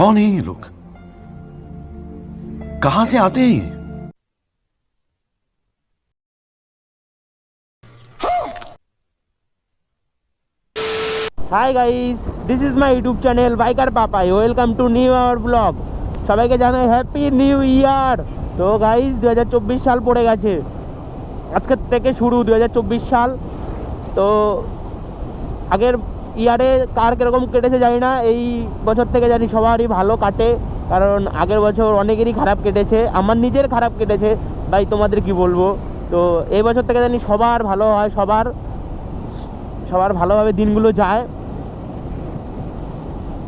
कौन है ये लोग कहां से आते हैं ये hi guys this is my YouTube channel biker Papai welcome to new our blog সবাইকে জানাই হ্যাপি নিউ ইয়ার তো গাইস দু সাল পড়ে গেছে আজকের থেকে শুরু দু সাল তো আগের ইয়ারে কার কীরকম কেটেছে জানি না। এই বছর থেকে জানি সবারই ভালো কাটে। কারণ আগের বছর অনেকেরই খারাপ কেটেছে। আমার নিজের খারাপ কেটেছে। ভাই, তোমাদের কি বলব? তো এই বছর থেকে জানি সবার ভালো হয়, সবার সবার ভালোভাবে দিনগুলো যায়।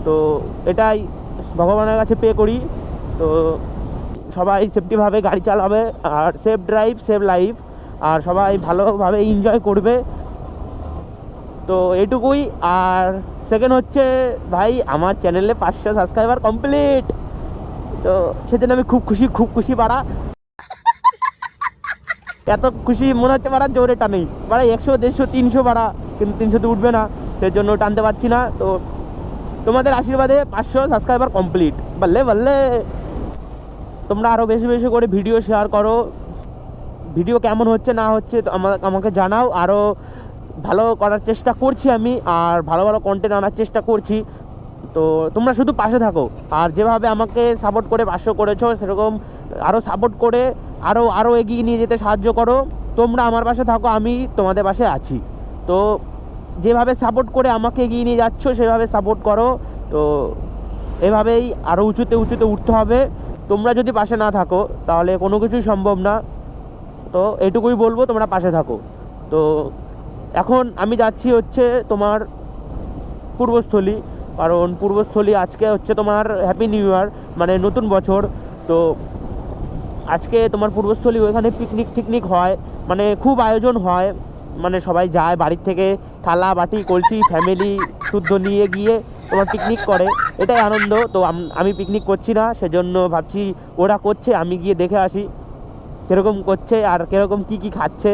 তো এটাই ভগবানের কাছে পে করি। তো সবাই সেফটিভাবে গাড়ি চালাবে, আর সেফ ড্রাইভ সেফ লাইফ আর সবাই ভালোভাবে এনজয় করবে। তো এটুকুই আর সেকেন্ড হচ্ছে, ভাই, আমার চ্যানেলে পাঁচশো সাবস্ক্রাইবার কমপ্লিট তো সেদিন আমি খুব খুশি খুব খুশি পাড়া এত খুশি, মনে হচ্ছে পাড়া জোরে টানেই পাড়া একশো, দেড়শো, তিনশো পাড়া কিন্তু তিনশোতে উঠবে না সেই জন্য টানতে পারছি না। তো তোমাদের আশীর্বাদে পাঁচশো সাবস্ক্রাইবার কমপ্লিট বললে বললে তোমরা আরও বেশি বেশি করে ভিডিও শেয়ার করো। ভিডিও কেমন হচ্ছে, না হচ্ছে, তো আমাকে জানাও। আরও ভালো করার চেষ্টা করছি আমি, আর ভালো ভালো কন্টেন্ট আনার চেষ্টা করছি। তো তোমরা শুধু পাশে থাকো, আর যেভাবে আমাকে সাপোর্ট করে, পাঁচশো করেছ, সেরকম আরও সাপোর্ট করে আরও আরও এগিয়ে নিয়ে যেতে সাহায্য করো। তোমরা আমার পাশে থাকো, আমি তোমাদের পাশে আছি। তো যেভাবে সাপোর্ট করে আমাকে এগিয়ে নিয়ে যাচ্ছ, সেভাবে সাপোর্ট করো। তো এভাবেই আরও উঁচুতে উঁচুতে উঠতে হবে। তোমরা যদি পাশে না থাকো, তাহলে কোনো কিছুই সম্ভব না। তো এটুকুই বলব, তোমরা পাশে থাকো। তো এখন আমি যাচ্ছি হচ্ছে তোমার পূর্বস্থলী, কারণ পূর্বস্থলী আজকে হচ্ছে তোমার হ্যাপি নিউ ইয়ার মানে নতুন বছর। তো আজকে তোমার পূর্বস্থলী ওইখানে পিকনিক টিকনিক হয় মানে খুব আয়োজন হয়। মানে সবাই যায় বাড়ির থেকে, থালা, বাটি, কলসি ফ্যামিলি শুদ্ধ নিয়ে গিয়ে তোমার পিকনিক করে। এটাই আনন্দ, তো আমি পিকনিক করছি না, সেজন্য ভাবছি ওরা করছে, আমি গিয়ে দেখে আসি। কীরকম করছে আর কীরকম কী কী খাচ্ছে।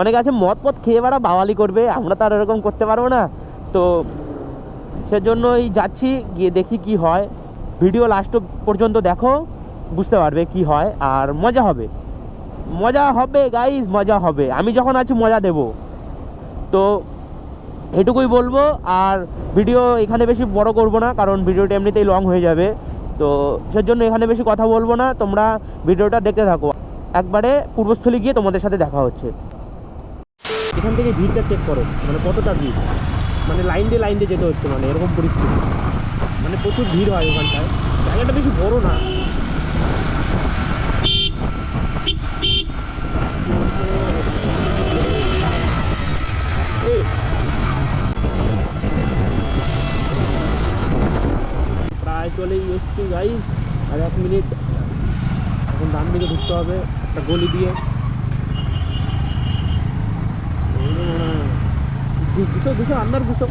অনেকে আছে মদ পথ খেয়ে বেড়া বাওয়ালি করবে, আমরা তো আর এরকম করতে পারব না। তো সেজন্যই যাচ্ছি, গিয়ে দেখি কি হয়। ভিডিও লাস্ট পর্যন্ত দেখো, বুঝতে পারবে কি হয়, আর মজা হবে। মজা হবে গাইজ মজা হবে। আমি যখন আছি, মজা দেব। তো এটুকুই বলব, আর ভিডিও এখানে বেশি বড় করব না, কারণ ভিডিওটা এমনিতেই লং হয়ে যাবে। তো সেজন্য এখানে বেশি কথা বলব না, তোমরা ভিডিওটা দেখতে থাকো। একবারে পূর্বস্থলী গিয়ে তোমাদের সাথে দেখা হচ্ছে। এখান থেকে ভিড়টা চেক করো। মানে কতটা ভিড়? মানে লাইন দিয়ে লাইন দিয়ে যেতে হচ্ছে মানে এরকম পরিস্থিতি। মানে প্রচুর ভিড় হয় ওখানটায়। জায়গাটা বেশি বড় না। প্রায় চলেই আর এক মিনিট এখন ডান দিকে ঢুকতে হবে, একটা গলি দিয়ে। ঘুষো ঘুষো আন্দার ঘুষো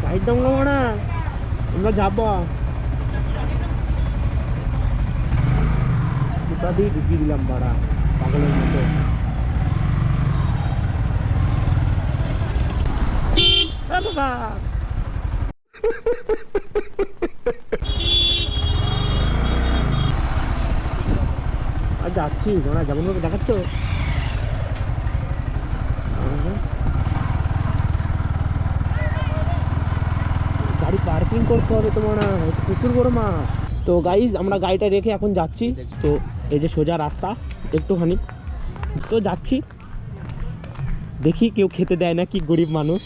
সাইড দাম না আমরা যাব। দুটা দিয়ে ঢুকিয়ে দিলাম বাড়া, পাগলের মতো। আর যাচ্ছি ভাবে দেখাচ্ছ? প্যাকিং করতে হবে তোমার প্রচুর বড় মাছ তো গাইজ আমরা গাড়িটা রেখে এখন যাচ্ছি। তো এই যে সোজা রাস্তা একটুখানি। তো যাচ্ছি। দেখি কেউ খেতে দেয় না কি গরিব মানুষ।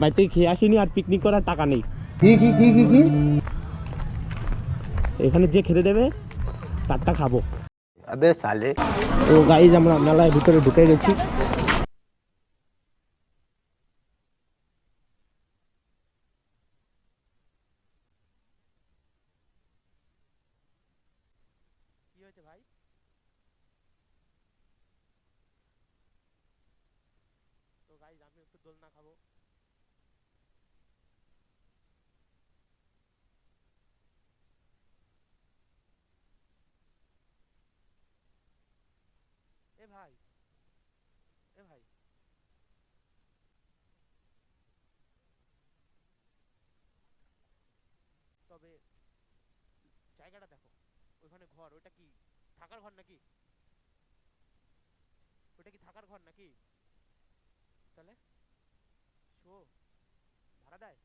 বাড়িতে খেয়ে আসিনি আর পিকনিক করার টাকা নেই। এখানে যে খেতে দেবে তারটা খাব। তো গাইজ আমরা মেলায় ভিতরে ঢুকে গেছি। হয়েছে ভাই? তো ভাই আমি একটু দোলনা খাব। এ ভাই এ ভাই। তবে জায়গাটা দেখো। ঘর, ওইটা কি? থাকার ঘর নাকি? ওইটা কি থাকার ঘর নাকি? তাহলে? শো, ভাড়া দেয়?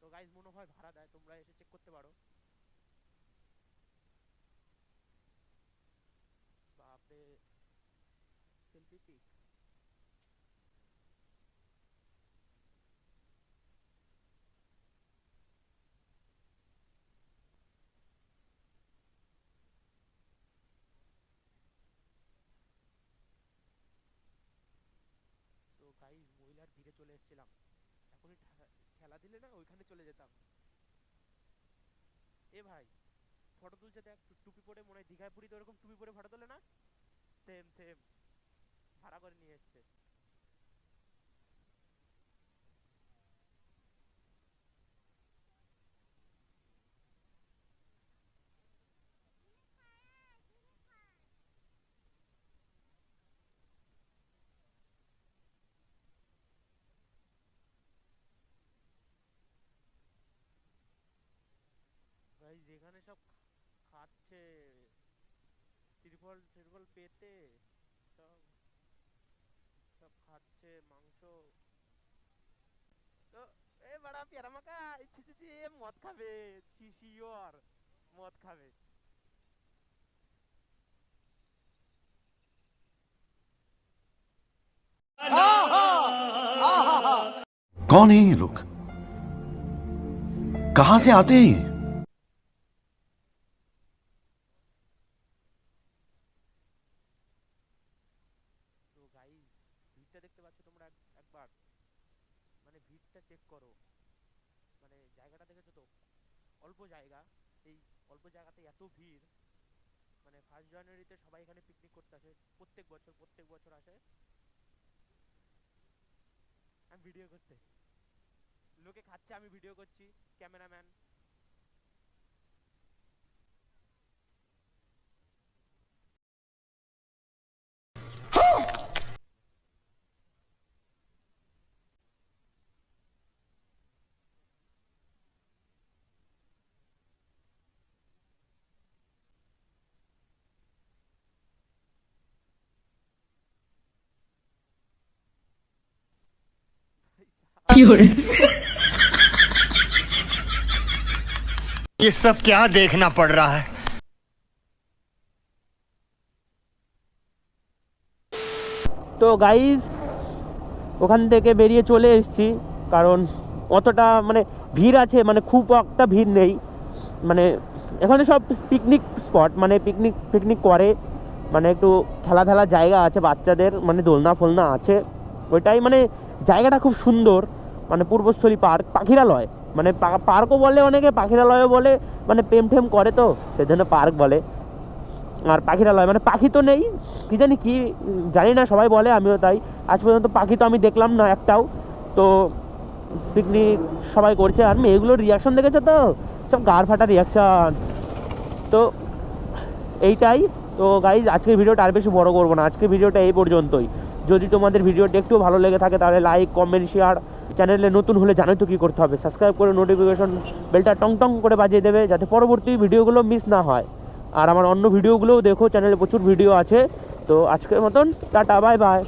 তো গাইজ মনে হয় ভাড়া দেয়, তোমরা এসে চেক করতে পারো। বাপরে সেলফি পিক এসেছিলাম। এখনই ঠা- ঠেলা দিলে না ওইখানে চলে যেতাম। এ ভাই ফটো তুলছে দেখ টুপি পরে মনে হয় দীঘায় পুরীতে ওরকম টুপি পরে ফটো তোলে না? সেম সেম ভাড়া করে নিয়ে এসছে। ত্রিফল ত্রিফল পেতে সব সব খাচ্ছে মাংস তো এ বড়া পেয়ারা মাকা ছি ছি ছি এ মদ খাবে ছি শিওর মদ খাবে कौन है ये लोग कहां से आते हैं অল্প জায়গা, এই অল্প জায়গাতে এত ভিড় মানে ফার্স্ট জানুয়ারিতে সবাই এখানে পিকনিক করতে আসে, প্রত্যেক বছর প্রত্যেক বছর আসে। আমি ভিডিও করতে। লোকে খাচ্ছে, আমি ভিডিও করছি ক্যামেরাম্যান ये सब क्या देखना पड़ रहा है তো গাইজ ওখান থেকে বেরিয়ে চলে এসেছি কারণ অতটা মানে ভিড় আছে মানে খুব একটা ভিড় নেই মানে এখানে সব পিকনিক স্পট মানে পিকনিক পিকনিক করে মানে একটু খেলা খেলা জায়গা আছে বাচ্চাদের মানে দোলনা ফোলনা আছে ওইটাই মানে জায়গাটা খুব সুন্দর মানে পূর্বস্থলী পার্ক, পাখিরালয়। মানে পার্কও বলে অনেকে, পাখিরালয়ও বলে মানে প্রেম ঠেম করে তো, সেজন্য পার্ক বলে। আর পাখিরালয় মানে পাখি তো নেই, কি জানি কি, জানি না, সবাই বলে, আমিও তাই। আজ পর্যন্ত পাখি তো আমি দেখলাম না একটাও। তো পিকনিক সবাই করছে, আর মেয়েগুলোর রিয়াকশন দেখেছে তো? সব গার ফাটা রিয়াকশন তো এইটাই। তো গাইজ আজকের ভিডিওটা আর বেশি বড় করব না। আজকের ভিডিওটা এই পর্যন্তই। যদি তোমাদের ভিডিওটা একটু ভালো লেগে থাকে, তাহলে লাইক কমেন্ট শেয়ার চ্যানেলে নতুন হলে জানো তো কী করতে হবে। সাবস্ক্রাইব করে নোটিফিকেশন বেলটা টং টং করে বাজিয়ে দেবে যাতে পরবর্তী ভিডিওগুলো মিস না হয়। আর আমার অন্য ভিডিওগুলোও দেখো, চ্যানেলে প্রচুর ভিডিও আছে। তো আজকের মতন, টাটা বাই বাই